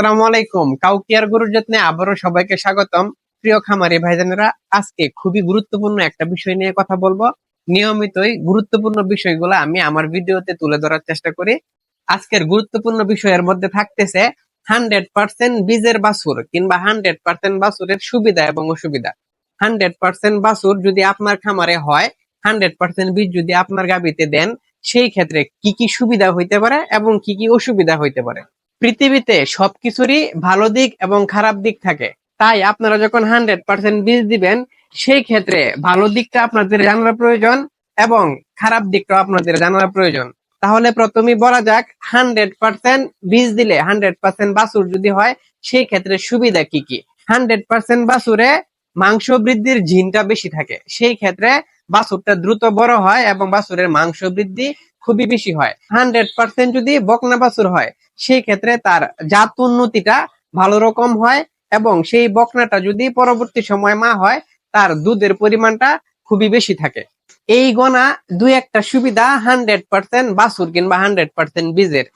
আসসালামু আলাইকুম। কাউকিয়ার গরুর যত্নে আবারও সবাইকে স্বাগতম। প্রিয় খামারি ভাইজানেরা, আজকে খুবই গুরুত্বপূর্ণ একটা বিষয় নিয়ে কথা বলব। নিয়মিতই গুরুত্বপূর্ণ বিষয়গুলো আমি আমার ভিডিওতে তুলে ধরার চেষ্টা করি। আজকের গুরুত্বপূর্ণ বিষয়ের মধ্যে থাকতেছে হান্ড্রেড পার্সেন্ট বীজের বাছুর কিংবা হান্ড্রেড পার্সেন্ট বাছুরের সুবিধা এবং অসুবিধা। হান্ড্রেড পার্সেন্ট বাছুর যদি আপনার খামারে হয়, হান্ড্রেড পার্সেন্ট বীজ যদি আপনার গাবিতে দেন, সেই ক্ষেত্রে কি কি সুবিধা হইতে পারে এবং কি কি অসুবিধা হইতে পারে? পৃথিবীতে সবকিছুরই ভালো দিক এবং খারাপ দিক থাকে। তাই আপনারা যখন হান্ড্রেড পার্সেন্ট বীজ দিবেন, সেই ক্ষেত্রে ভালো দিকটা আপনাদের জানার প্রয়োজন এবং খারাপ দিকটাও আপনাদের জানার প্রয়োজন। তাহলে প্রথমেই বলা যাক, হান্ড্রেড পার্সেন্ট বীজ দিলে হান্ড্রেড পার্সেন্ট বাসুর যদি হয়, সেই ক্ষেত্রে সুবিধা কি কি? হান্ড্রেড পার্সেন্ট বাসুরে মাংস বৃদ্ধির জিনটা বেশি থাকে। সেই ক্ষেত্রে বাছুরটা দ্রুত বড় হয় এবং বাছুরের মাংস বৃদ্ধি খুবই বেশি হয়। হান্ড্রেড পার্সেন্ট যদি বকনা বাছুর হয়, সেই ক্ষেত্রে তার জাত উন্নতিটা ভালো রকম হয় এবং সেই বকনাটা যদি পরবর্তী সময় মা হয়, তার দুধের পরিমাণটা খুবই বেশি থাকে। এই গণা দুই একটা সুবিধা হান্ড্রেড পার্সেন্ট বাছুর কিংবা হান্ড্রেড পার্সেন্ট বীজের।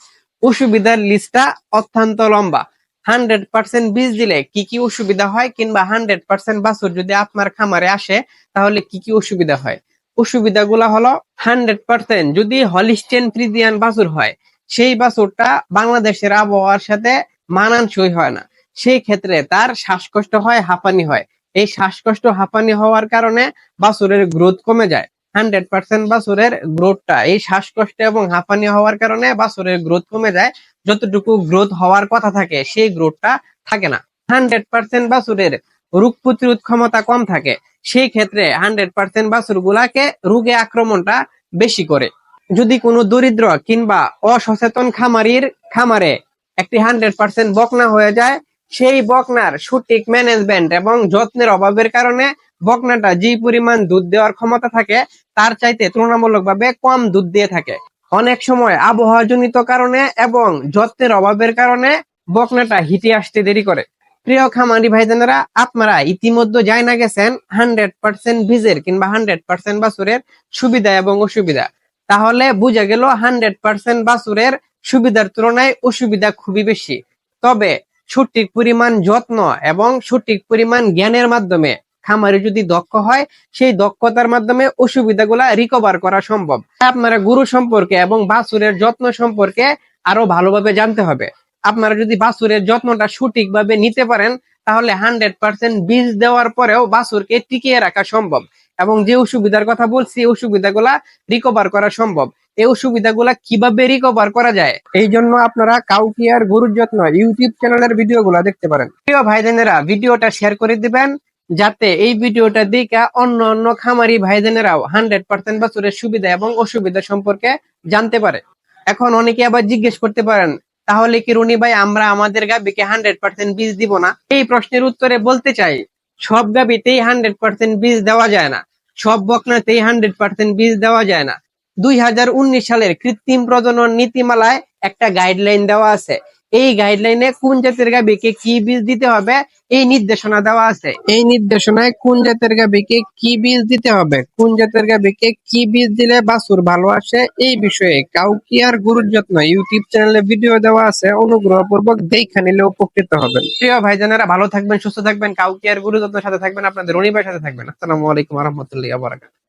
অসুবিধার লিস্টটা অত্যন্ত লম্বা। হান্ড্রেড পার্সেন্ট বীজ দিলে কি কি অসুবিধা হয় কিংবা হান্ড্রেড পার্সেন্ট বাছুর যদি আপনার খামারে আসে, তাহলে কি কি অসুবিধা হয়? অসুবিধাগুলো হলো হান্ড্রেড পার্সেন্ট যদি হলিস্টেন ফ্রিজিয়ান বাছুর হয়, সেই বাছুরটা বাংলাদেশের আবহাওয়ার সাথে মানানসই হয় না। সেই ক্ষেত্রে তার শ্বাসকষ্ট হয়, হাঁপানি হয়। এই শ্বাসকষ্ট, হাঁপানি হওয়ার কারণে বাছুরের গ্রোথ কমে যায়। হান্ড্রেড পার্সেন্ট বাছুরের গ্রোথটা, এই শ্বাসকষ্ট এবং হাঁপানি হওয়ার কারণে বাছুরের গ্রোথ কমে যায়। যতটুকু গ্রোথ হওয়ার কথা থাকে, সেই গ্রোথটা থাকে না। হান্ড্রেড পার্সেন্ট বাছুরের রোগ প্রতিরোধ ক্ষমতা কম থাকে, সেই ক্ষেত্রে হান্ড্রেড পার্সেন্ট বাছুর গুলাকে রোগে আক্রমণটা বেশি করে। যদি কোনো দরিদ্র কিংবা অসচেতন খামারির খামারে একটি হান্ড্রেড পার্সেন্ট বকনা হয়ে যায়, সেই বকনার সঠিক ম্যানেজমেন্ট এবং যত্নের অভাবের কারণে বকনাটা যে পরিমাণ দুধ দেওয়ার ক্ষমতা থাকে, তার চাইতে তুলনামূলকভাবে কম দুধ দিয়ে থাকে। অনেক সময় আবহাওয়াজনিত কারণে এবং যত্নের অভাবের কারণে বকনাটা হিটে আসতে দেরি করে। প্রিয় খামারি ভাইজানেরা, আপনারা ইতিমধ্যে যাই না গেছেন হান্ড্রেড পার্সেন্ট বীজের কিংবা হান্ড্রেড পার্সেন্ট বাছুরের সুবিধা এবং অসুবিধা। তাহলে বোঝা গেল হান্ড্রেড পার্সেন্ট বাছুরের সুবিধার তুলনায় অসুবিধা খুবই বেশি। তবে সঠিক পরিমাণ যত্ন এবং সঠিক পরিমাণ জ্ঞানের মাধ্যমে খামারে যদি দক্ষ হয়, সেই দক্ষতার মাধ্যমে অসুবিধাগুলা রিকভার করা সম্ভব। আপনারা গুরু সম্পর্কে এবং বাছুরের যত্ন সম্পর্কে আরও ভালোভাবে জানতে হবে। আপনারা যদি বাছুরের যত্নটা সঠিকভাবে নিতে পারেন, তাহলে হান্ড্রেড পার্সেন্ট বীজ দেওয়ার পরেও বাছুরকে টিকিয়ে রাখা সম্ভব। এবং যে অসুবিধার কথা বলছি, এই অসুবিধাগুলা রিকভার করা সম্ভব। এই অসুবিধাগুলা কীভাবে রিকভার করা যায়? এই জন্য আপনারা কাউকিয়ার গরুর যত্ন ইউটিউব চ্যানেলের ভিডিওগুলো দেখতে পারেন। প্রিয় ভাইজানেরা ভিডিওটা শেয়ার করে দিবেন, যাতে এই ভিডিওটা দেখে অন্য অন্য খামারি ভাইজানেরাও হান্ড্রেড পার্সেন্ট বাছুরের সুবিধা এবং অসুবিধা সম্পর্কে জানতে পারে। এখন অনেকে আবার জিজ্ঞেস করতে পারেন তাহলে কি রুনি ভাই, আমরা আমাদের গাবিকে হান্ড্রেড পার্সেন্ট বীজ দিব না? এই প্রশ্নের উত্তরে বলতে চাই, সব গাবিতেই হান্ড্রেড পার্সেন্ট বীজ দেওয়া যায় না। সব বকনাতেই হান্ড্রেড পার্সেন্ট বীজ দেওয়া যায় না। দুই হাজার উনিশ সালের কৃত্রিম প্রজনন নীতিমালায় একটা গাইডলাইন দেওয়া আছে। এই গাইডলাইনে কোন জাতের গাবিকে কি বীজ দিতে হবে এই নির্দেশনা দেওয়া আছে। এই নির্দেশনায় কোন জাতের গাবিকে কি বীজ দিতে হবে কোন জাতের গাবিকে কি বীজ দিলে বাছুর ভালো আসে এই বিষয়ে কাউকিয়ার গুরুর যত্ন ইউটিউব চ্যানেলে ভিডিও দেওয়া আছে অনুগ্রহ পূর্বক দেখা নিলে উপকৃত হবেন। প্রিয় ভাইজানেরা ভালো থাকবেন সুস্থ থাকবেন কাউকিয়ার গুরুর যত্নের সাথে থাকবেন আপনাদের রনিবার সাথে থাকবেন। আসসালামু আলাইকুম রহমতুল্লাহ বারাকাত